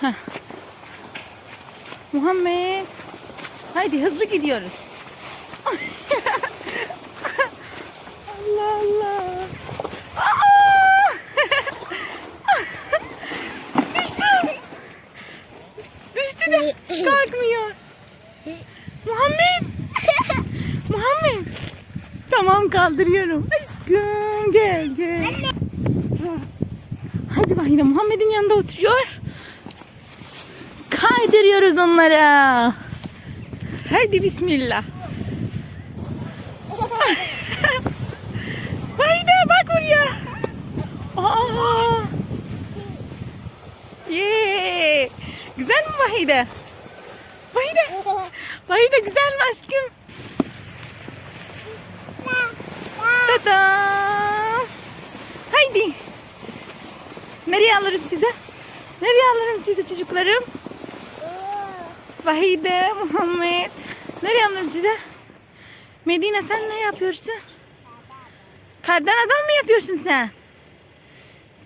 Heh. Muhammed. Haydi hızlı gidiyoruz. Allah Allah. Aa! Düştü. Düştü de kalkmıyor. Muhammed. Muhammed. Tamam kaldırıyorum. Aşkım gel gel. Hadi bakayım Muhammed'in yanında oturuyor. Kaydırıyoruz onlara. Hadi bismillah. Vahide bak oraya. Aa. Yee. Güzel mi Vahide? Vahide. Vahide güzel mi aşkım? Tadam. Haydi. Nereye alırım size? Nereye alırım size çocuklarım? Vahide, Muhammed. Nereye alırım size? Medine sen ne yapıyorsun? Kardan adam mı yapıyorsun sen?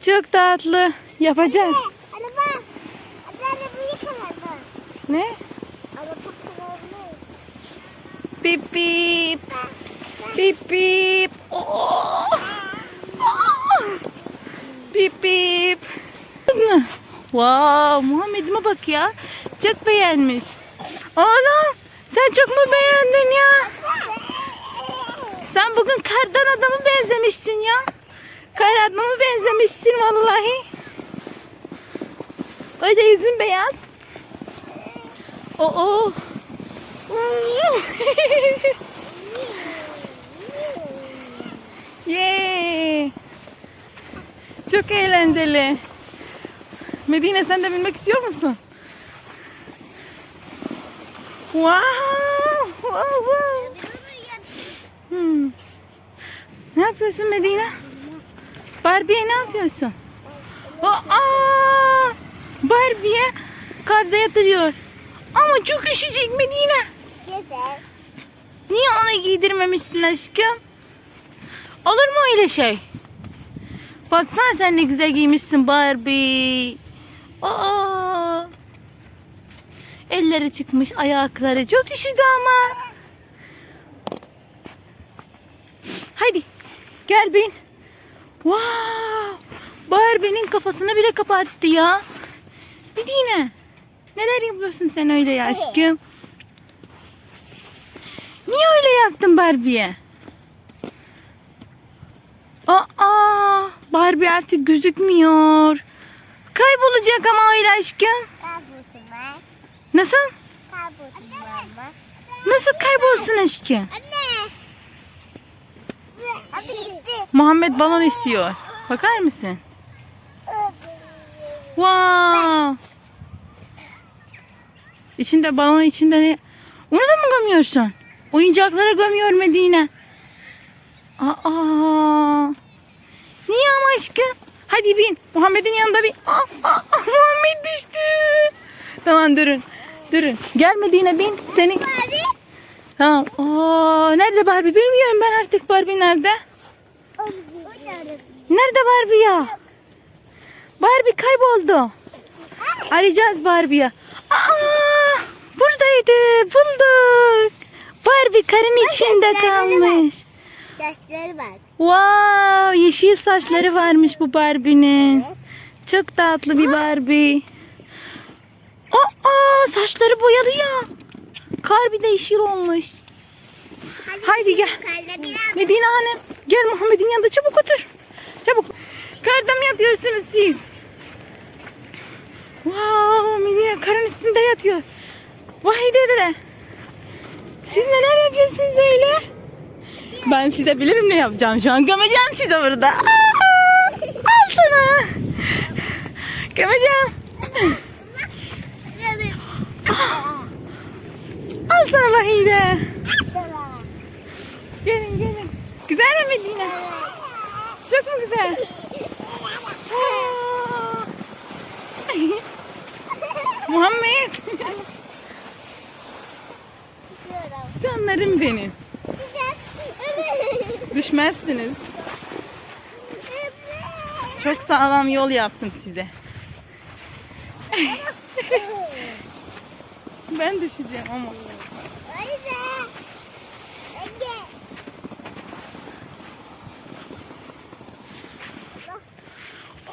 Çok tatlı. Yapacağız. Araba. Araba yıkamadı. Ne? Araba kullanmış. Bip bip. Bip bip. Oo. Bip bip. Wow, Muhammed'ime bak ya. Çok beğenmiş. Oğlum, sen çok mu beğendin ya? Sen bugün kardan adamı benzemişsin ya. Kar adamı benzemişsin vallahi. Öyle yüzün beyaz. Oo. Yay. Çok eğlenceli. Medine sen de binmek istiyor musun? Wow. Wow, wow. Hmm. Ne yapıyorsun Medine? Barbie'ye ne yapıyorsun? Aa! Barbie'ye karda yatırıyor. Ama çok üşüyecek Medine. Niye ona giydirmemişsin aşkım? Olur mu öyle şey? Baksana sen ne güzel giymişsin Barbie. Aa! Elleri çıkmış, ayakları çok üşüdü ama. Haydi gel bin. Wow! Barbie'nin kafasını bile kapattı ya. Yine. Neler yapıyorsun sen öyle ya aşkım? Niye öyle yaptın Barbie'ye? Aa, Barbie artık gözükmüyor. Kaybolacak ama öyle aşkım. Nasıl? Nasıl kaybolsun aşkım? Anne. Hadi gitti. Muhammed balon istiyor. Bakar mısın? Wow. İçinde balon içinde ne? Onu da mı gömüyorsun? Oyuncakları gömüyor Medine. Aa. Niye ama aşkım? Hadi bin. Muhammed'in yanında bin. Aa, aa, aa, Muhammed düştü. Tamam durun. Durun. Gel Medine bin. Seni. Hadi. Tamam. Aa, nerede Barbie? Bilmiyorum ben artık Barbie nerede? Nerede Barbie ya? Barbie kayboldu. Arayacağız Barbie'ye. Aa, buradaydı. Bulduk. Barbie karın içinde kalmış. Saçları var. Wow, yeşil saçları varmış bu Barbie'nin. Çok tatlı bir Barbie. Aa, saçları boyalı ya. Kar bir de yeşil olmuş. Haydi gel. Medine Hanım gel Muhammed'in yanında çabuk otur. Çabuk. Karda mı yatıyorsunuz siz? Wow Medine karın üstünde yatıyor. Vahide de. Siz neler yapıyorsunuz öyle? Ben size bilirim ne yapacağım şu an. Gömeceğim sizi burada. Al sana. Gömeceğim. Al sana Vahide. Gelin gelin. Güzel mi Medine? Çok mu güzel? Muhammed. Canlarım benim. Düşmezsiniz. Çok sağlam yol yaptım size. ben düşeceğim ama.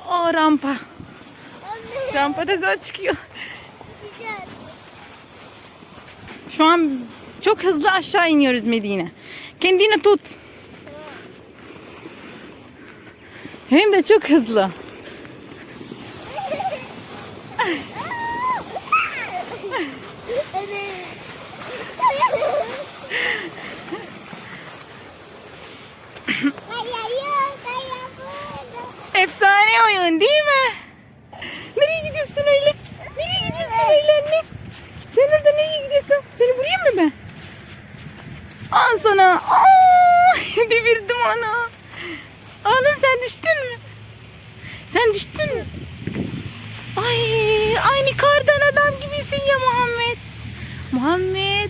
O rampa. Anne. Rampada zor çıkıyor. Şu an çok hızlı aşağı iniyoruz Medine. Kendini tut. Hem de çok hızlı. Efsane oyun değil mi? Nereye gidiyorsun öyle? Nereye gidiyorsun öyle anne? Sen orada nereye gidiyorsun? Seni vurayım mı ben? Al sana. Aa, devirdim onu. Sen düştün mü? Sen düştün mü? Ay, aynı kardan adam gibisin ya Muhammed. Muhammed.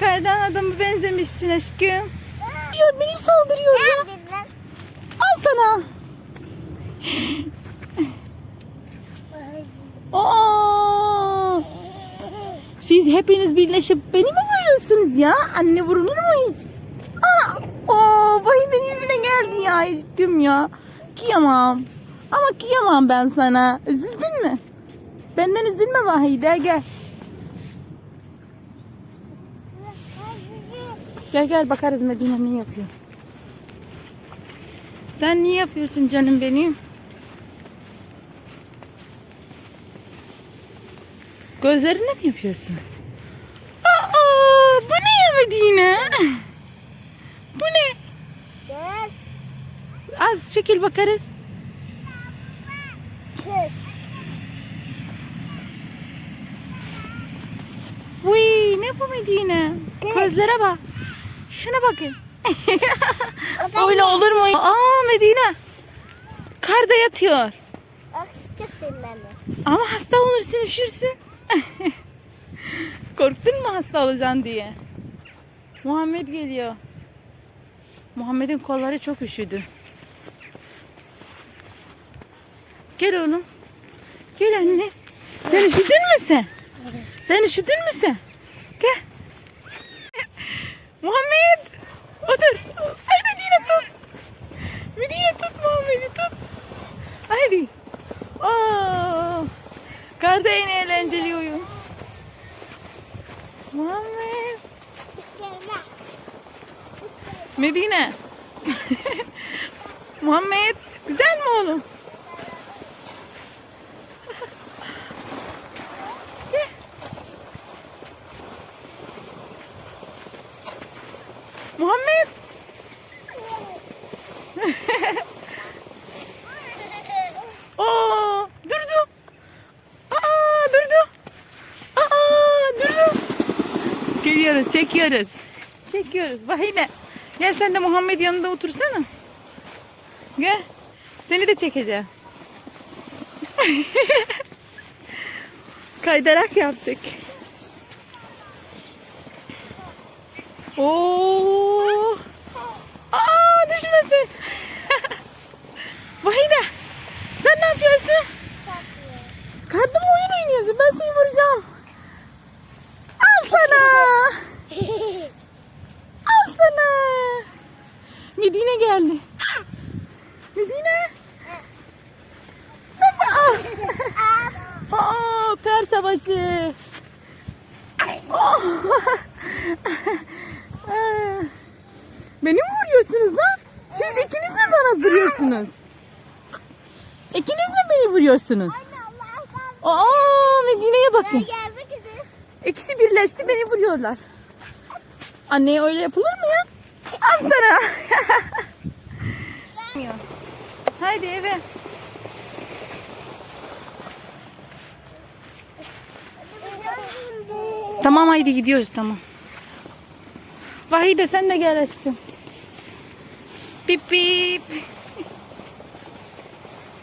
Kardan adamı benzemişsin aşkım. Diyor beni saldırıyor ya. Al sana. Aa! Siz hepiniz birleşip beni mi vuruyorsunuz ya? Anne vurulur mu hiç? Aa! Oo, Vahide'nin yüzüne geldi ya aşkım ya. Kıyamam. Ama kıyamam ben sana. Üzüldün mü? Benden üzülme Vahide gel. Gel gel bakarız Medine ne yapıyor. Sen niye yapıyorsun canım benim? Gözlerine mi yapıyorsun? Aa, bu ne ya Medine? Bu ne? Az çekil bakarız. Uy ne bu Medine? Gözlere bak. Şuna bakın. Öyle olur mu? Aa Medine. Karda yatıyor. Ama hasta olursun üşürsün. Korktun mu hasta olacaksın diye? Muhammed geliyor. Muhammed'in kolları çok üşüdü. Gel oğlum. Gel anne. Sen üşüdün mü sen? Sen üşüdün mü sen? Gel. Muhammed. Otur. Ay Medine tut. Medine tut Muhammed'i tut. Haydi. Aa, karda en eğlenceli oyun. Muhammed. Medine. Muhammed. Güzel mi oğlum? Muhammed. Oo, durdu. Aa, durdu. Aa, durdu. Geliyoruz, çekiyoruz. Çekiyoruz. Vahide. Gel sen de Muhammed yanında otursana. Gel. Seni de çekeceğim. Kaydarak yaptık. Oo. Aa, düşmesin. Vahide. Sen ne yapıyorsun? Karda mı oyun oynuyorsun? Ben seni vuracağım. Al sana. Al sana. Medine geldi. Medine. Sen de al. Aa, per savaşı. Oh. Beni mi vuruyorsunuz lan? Siz ikiniz mi bana duruyorsunuz? İkiniz mi beni vuruyorsunuz? Aa, Medine'ye bakın. İkisi birleşti beni vuruyorlar. Anneye öyle yapılır mı ya? Al sana. Haydi eve. Tamam haydi gidiyoruz tamam. Vahide sen de gel aşkım. Pip pip.